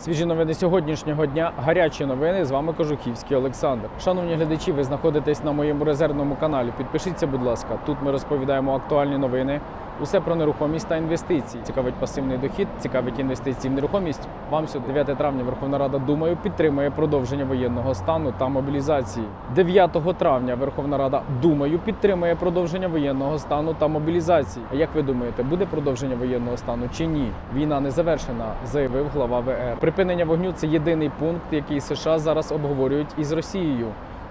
Свіжі новини сьогоднішнього дня. Гарячі новини. З вами Кожухівський Олександр. Шановні глядачі, ви знаходитесь на моєму резервному каналі. Підпишіться, будь ласка. Тут ми розповідаємо актуальні новини. Усе про нерухомість та інвестиції. Цікавить пасивний дохід, цікавить інвестиції в нерухомість. Вам сьогодні 9 травня Верховна Рада думаю підтримує продовження воєнного стану та мобілізації. 9 травня Верховна Рада думаю підтримує продовження воєнного стану та мобілізації. А як ви думаєте, буде продовження воєнного стану чи ні? Війна не завершена, заявив глава ВР. Припинення вогню це єдиний пункт, який США зараз обговорюють із Росією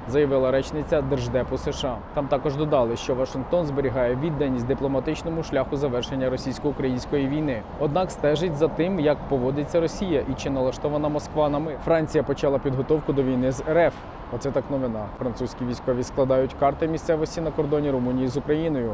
заявила речниця Держдепу США. Там також додали, що Вашингтон зберігає відданість дипломатичному шляху завершення російсько-української війни. Однак стежить за тим, як поводиться Росія і чи налаштована Москва на мир. Франція почала підготовку до війни з РФ. Оце так новина. Французькі військові складають карти місцевості на кордоні Румунії з Україною.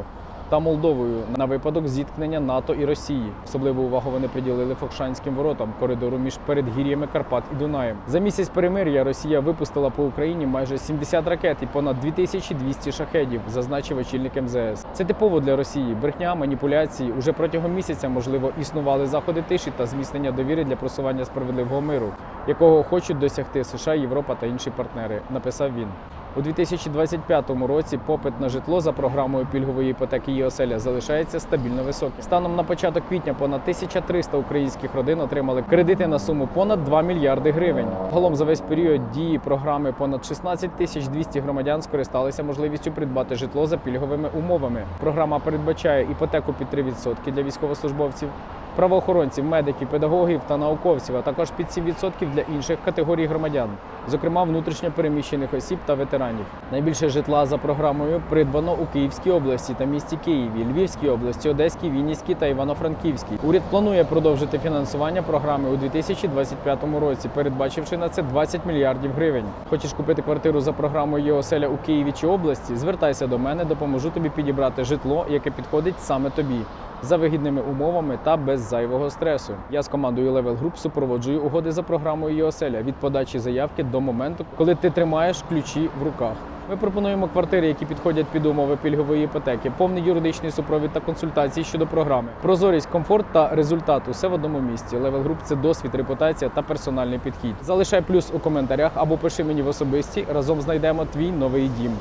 Та Молдовою на випадок зіткнення НАТО і Росії. Особливу увагу вони приділили Фокшанським воротам коридору між передгір'ями Карпат і Дунаєм. За місяць перемир'я Росія випустила по Україні майже 70 ракет і понад 2200 шахедів, зазначив очільник МЗС. Це типово для Росії. Брехня, маніпуляції. Уже протягом місяця можливо існували заходи тиші та зміцнення довіри для просування справедливого миру, якого хочуть досягти США, Європа та інші партнери. Написав він. У 2025 році попит на житло за програмою пільгової іпотеки «Єоселя» залишається стабільно високим. Станом на початок квітня понад 1300 українських родин отримали кредити на суму понад 2 мільярди гривень. Загалом за весь період дії програми понад 16 тисяч 200 громадян скористалися можливістю придбати житло за пільговими умовами. Програма передбачає іпотеку під 3% для військовослужбовців, правоохоронців, медиків, педагогів та науковців, а також під 7% для інших категорій громадян, зокрема внутрішньо переміщених осіб та ветеранів. Найбільше житла за програмою придбано у Київській області та місті Києві, Львівській області, Одеській, Вінницькій та Івано-Франківській. Уряд планує продовжити фінансування програми у 2025 році, передбачивши на це 20 мільярдів гривень. Хочеш купити квартиру за програмою «Єоселя» у Києві чи області? Звертайся до мене, допоможу тобі підібрати житло, яке підходить саме тобі. За вигідними умовами та без зайвого стресу. Я з командою Level Group супроводжую угоди за програмою «ЄОСЕЛЯ» від подачі заявки до моменту, коли ти тримаєш ключі в руках. Ми пропонуємо квартири, які підходять під умови пільгової іпотеки, повний юридичний супровід та консультації щодо програми, прозорість, комфорт та результат усе в одному місці. Level Group – це досвід, репутація та персональний підхід. Залишай плюс у коментарях або пиши мені в особисті. Разом знайдемо твій новий дім.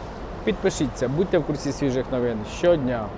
Підпишіться, будьте в курсі свіжих новин щодня.